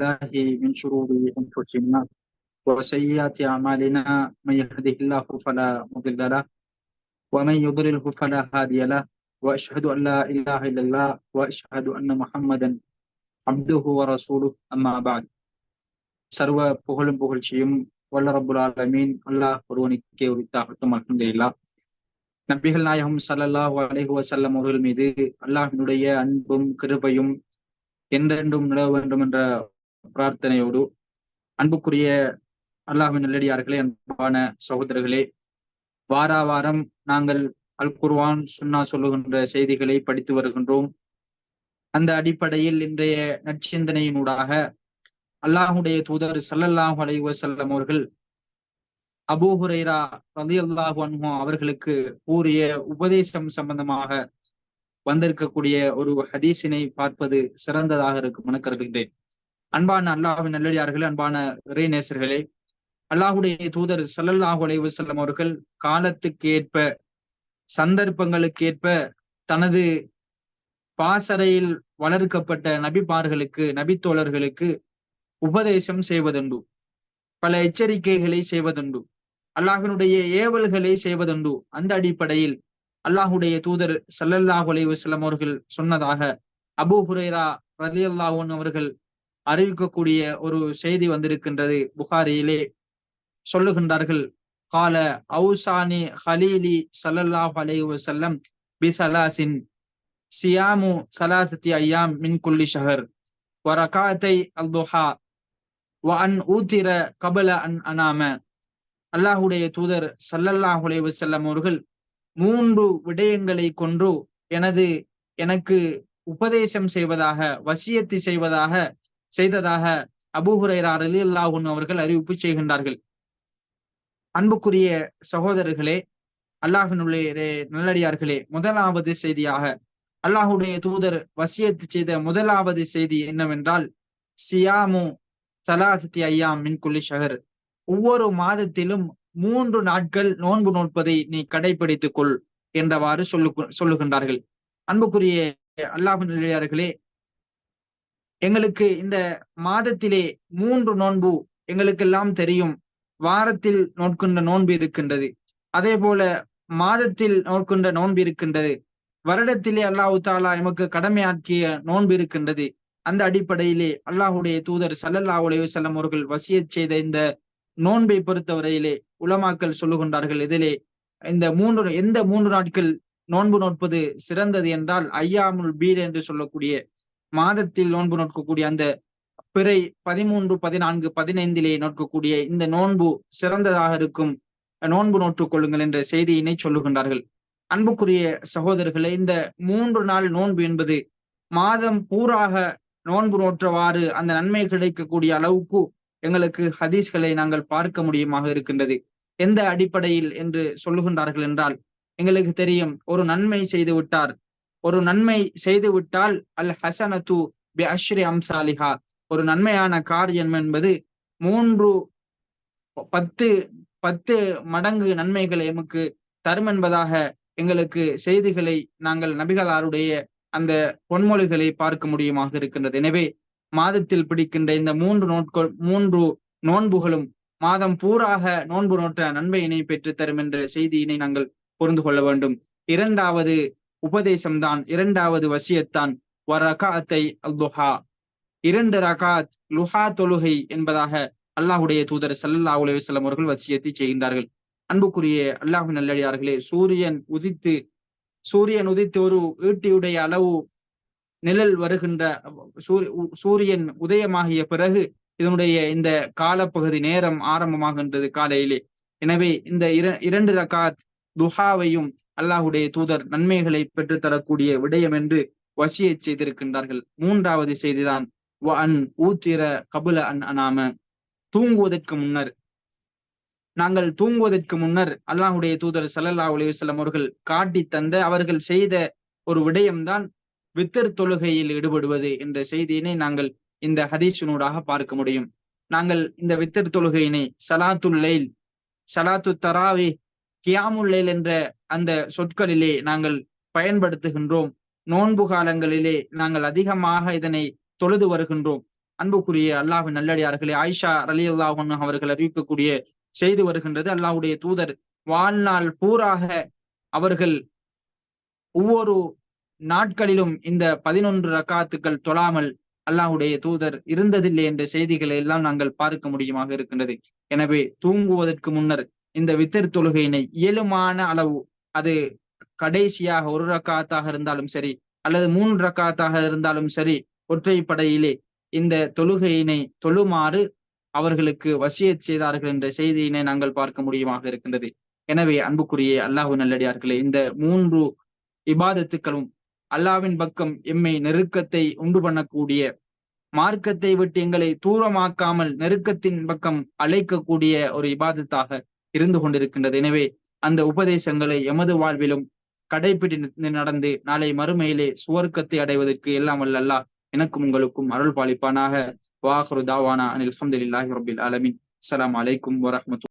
بالله من شرور أنفسنا وسيئات أعمالنا من يهده الله فلا مضل له ومن يضلله فلا هادي له وأشهد أن لا إله إلا الله وأشهد أن محمدا عبده ورسوله أما بعد சர்வ புகழும் புகழ்ச்சியும் வல்ல ரப்புல் ஆலமீன் அல்லாஹ் ஒருவனுக்கே உரித்தாகட்டும் அல்ஹம்துலில்லா நபிகள் நாயகம் ஸல்லல்லாஹு அலைஹி வஸல்லம் அவர்கள் மீது அல்லாஹ்வினுடைய அன்பும் கிருபையும் என்றென்றும் நிலவ வேண்டும் என்ற பிரார்த்தனையோடு அன்புக்குரிய அல்லாஹின் நல்லடியார்களே அன்பான சகோதரர்களே வாரா வாரம் நாங்கள் அல் குர்வான் சுன்னா சொல்லுகின்ற செய்திகளை படித்து வருகின்றோம். அந்த அடிப்படையில் இன்றைய நற்சிந்தனையினூடாக அல்லாஹுடைய தூதர் சல்லல்லாஹு அலைவ செல்லம் அவர்கள் அபூ ஹுரைரா ரலியல்லாஹு அன்ஹோ அவர்களுக்கு கூறிய உபதேசம் சம்பந்தமாக வந்திருக்கக்கூடிய ஒரு ஹதீஸினை பார்ப்பது சிறந்ததாக இருக்கும் என கருதுகின்றேன். அன்பான அல்லாஹின் நல்லடியார்களே அன்பான ரே நேசர்களே அல்லாஹுடைய தூதர் சல்லல்லாஹு அலைஹி அவர்கள் காலத்துக்கு ஏற்ப சந்தர்ப்பங்களுக்கு ஏற்ப தனது பாசறையில் வளர்க்கப்பட்ட நபிபார்களுக்கு நபித்தோழர்களுக்கு உபதேசம் செய்வதுண்டு. பல எச்சரிக்கைகளை செய்வதுண்டு. அல்லாஹினுடைய ஏவல்களை செய்வதுண்டு. அந்த அடிப்படையில் அல்லாஹுடைய தூதர் சல்லல்லாஹு அலைஹி அவர்கள் சொன்னதாக அபூ ரலி அல்லாஹன் அவர்கள் அறிவிக்கக்கூடிய ஒரு செய்தி வந்திருக்கின்றது புகாரியிலே. சொல்லுகின்றார்கள் கால அவுசானி ஹலீலி சல்லல்லாஹு அலைஹி வஸல்லம் பிசலாசின் சியாமு சலாசத்தி ஐயாம் மின் குல்லி ஷஹர் வரகாத்தை அல்துஹா வ அன் ஊத்திர கபல அன் அனாம. அல்லாஹுடைய தூதர் சல்லல்லாஹ் அலைஹி வஸல்லம் அவர்கள் மூன்று விடயங்களை கொன்று எனது எனக்கு உபதேசம் செய்வதாக வசியத்தி செய்வதாக செய்ததாக அபூஹுரைரா அலி அல்லாஹூன் அவர்கள் அறிவிப்பு செய்கின்றார்கள். அன்புக்குரிய சகோதரர்களே அல்லாஹினுடைய நல்லடியார்களே முதலாவது செய்தியாக அல்லாஹுடைய தூதர் வசியத்து செய்த முதலாவது செய்தி என்னவென்றால் சியாமு சலாசத்தி ஐயாம் மின்குள்ளி ஷஹர். ஒவ்வொரு மாதத்திலும் மூன்று நாட்கள் நோன்பு நோட்பதை நீ கடைபிடித்துக் கொள் என்றவாறு சொல்லு சொல்லுகின்றார்கள். அன்புக்குரிய அல்லாஹு எங்களுக்கு இந்த மாதத்திலே மூன்று நோன்பு எங்களுக்கெல்லாம் தெரியும். வாரத்தில் நோட்கின்ற நோன்பு இருக்கின்றது. அதே போல மாதத்தில் நோட்கின்ற நோன்பு இருக்கின்றது. வருடத்திலே அல்லாஹு தாலா எமக்கு கடமையாக்கிய நோன்பு இருக்கின்றது. அந்த அடிப்படையிலே அல்லாஹுடைய தூதர் சல்லல்லா அலைஹி செல்லம் அவர்கள் வசியச் செய்த இந்த நோன்பை பொறுத்தவரையிலே உலமாக்கல் சொல்லுகின்றார்கள். இதிலே இந்த மூன்று எந்த மூன்று நாட்கள் நோன்பு நோட்பது சிறந்தது என்றால் ஐயாமுல் பீர் என்று சொல்லக்கூடிய மாதத்தில் நோன்பு நோக்கக்கூடிய அந்த பிறை பதிமூன்று பதினான்கு பதினைந்திலே நோக்கக்கூடிய இந்த நோன்பு சிறந்ததாக இருக்கும். நோன்பு நோற்றுக் கொள்ளுங்கள் என்ற செய்தியினை சொல்லுகின்றார்கள். அன்புக்குரிய சகோதரர்களே இந்த மூன்று நாள் நோன்பு என்பது மாதம் பூராக நோன்பு நோற்றவாறு அந்த நன்மை கிடைக்கக்கூடிய அளவுக்கு எங்களுக்கு ஹதீஸ்களை நாங்கள் பார்க்க முடியுமாக இருக்கின்றது. எந்த அடிப்படையில் என்று சொல்லுகின்றார்கள் என்றால் எங்களுக்கு தெரியும் ஒரு நன்மை செய்து விட்டார். ஒரு நன்மை செய்து விட்டால் அல் ஹசனத்து பி அஷ்ரி அம்சாலிஹா. ஒரு நன்மையான காரியம் என்பது மூன்று பத்து பத்து மடங்கு நன்மைகளை எமக்கு தரும் என்பதாக எங்களுக்கு செய்திகளை நாங்கள் நபிகளாருடைய அந்த பொன்மொழிகளை பார்க்க முடியுமாக இருக்கின்றது. எனவே மாதத்தில் பிடிக்கின்ற இந்த மூன்று நோட்கள் மூன்று நோன்புகளும் மாதம் பூராக நோன்பு நோற்ற நன்மையினை பெற்று தரும் என்ற செய்தியினை நாங்கள் புரிந்து கொள்ள வேண்டும். இரண்டாவது உபதேசம்தான். இரண்டாவது வசியத்தான். வரகாத்தை அல்துஹா. இரண்டு ரகாத் லுஹா தொழுகை என்பதாக அல்லாஹுடைய தூதர் சல்லா அலி அவர்கள் வசியத்தை செய்கின்றார்கள். அன்புக்குரிய அல்லாஹு நல்லடியார்களே சூரியன் உதித்து சூரியன் உதித்து ஒரு ஈட்டியுடைய அளவு நிழல் வருகின்ற சூரியன் உதயமாகிய பிறகு இதனுடைய இந்த காலப்பகுதி நேரம் ஆரம்பமாகின்றது காலையிலே. எனவே இந்த இரண்டு ரகாத் துஹாவையும் அல்லாஹுடைய தூதர் நன்மைகளை பெற்றுத்தரக்கூடிய விடயம் என்று வசியை செய்திருக்கின்றார்கள். மூன்றாவது செய்திதான் அன் ஊத்திர கபுல அன் அனாம. தூங்குவதற்கு முன்னர் நாங்கள் தூங்குவதற்கு முன்னர் அல்லாஹுடைய தூதர் சல்லல்லா அலிவசல்லம் அவர்கள் காட்டி தந்த அவர்கள் செய்த ஒரு விடயம்தான் வித்தர் தொழுகையில் ஈடுபடுவது என்ற செய்தியினை நாங்கள் இந்த ஹதீஷனூடாக பார்க்க முடியும். நாங்கள் இந்த வித்தர் தொழுகையினை சலாத்துல் லைல் சலாத்து தராவி கியாமுல்லைல் என்ற அந்த சொற்களிலே நாங்கள் பயன்படுத்துகின்றோம். நோன்பு காலங்களிலே நாங்கள் அதிகமாக இதனை தொழுது வருகின்றோம். அன்புக்குரிய அல்லாஹின் நல்லடியார்களே ஆயிஷா அலி அல்லாஹன் அவர்கள் அறிவிக்கக்கூடிய செய்து வருகின்றது. அல்லாஹுடைய தூதர் வாழ்நாள் பூராக அவர்கள் ஒவ்வொரு நாட்களிலும் இந்த பதினொன்று ரக்காத்துக்கள் தொழாமல் அல்லாஹுடைய தூதர் இருந்ததில்லை என்ற செய்திகளை எல்லாம் நாங்கள் பார்க்க முடியுமாக இருக்கின்றது. எனவே தூங்குவதற்கு முன்னர் இந்த வித்தர் தொழுகையினை இயலுமான அளவு அது கடைசியாக ஒரு ரக்காத்தாக இருந்தாலும் சரி அல்லது மூன்று ரக்காத்தாக இருந்தாலும் சரி ஒற்றைப்படையிலே இந்த தொழுகையினை தொழுமாறு அவர்களுக்கு வசியச் செய்தார்கள் என்ற செய்தியினை நாங்கள் பார்க்க முடியுமாக இருக்கின்றது. எனவே அன்புக்குரிய அல்லாஹு நல்லடியார்களே இந்த மூன்று இபாதத்துக்களும் அல்லாவின் பக்கம் எம்மை நெருக்கத்தை உண்டு பண்ணக்கூடிய மார்க்கத்தை விட்டு எங்களை தூரமாக்காமல் நெருக்கத்தின் பக்கம் அழைக்கக்கூடிய ஒரு இபாதத்தாக இருந்து கொண்டிருக்கின்றது. எனவே அந்த உபதேசங்களை எமது வாழ்விலும் கடைபிடி நடந்து நாளை மறுமையிலே சுவர்க்கத்தை அடைவதற்கு எல்லாம் அல்ல எனக்கும் உங்களுக்கும் அருள் பாலிப்பானாக. வாஹரு தாவானா அனில் அஹமதுல்லாஹி ரபில் அலமின் அஸ்லாம் வலைக்கும் வரமத்து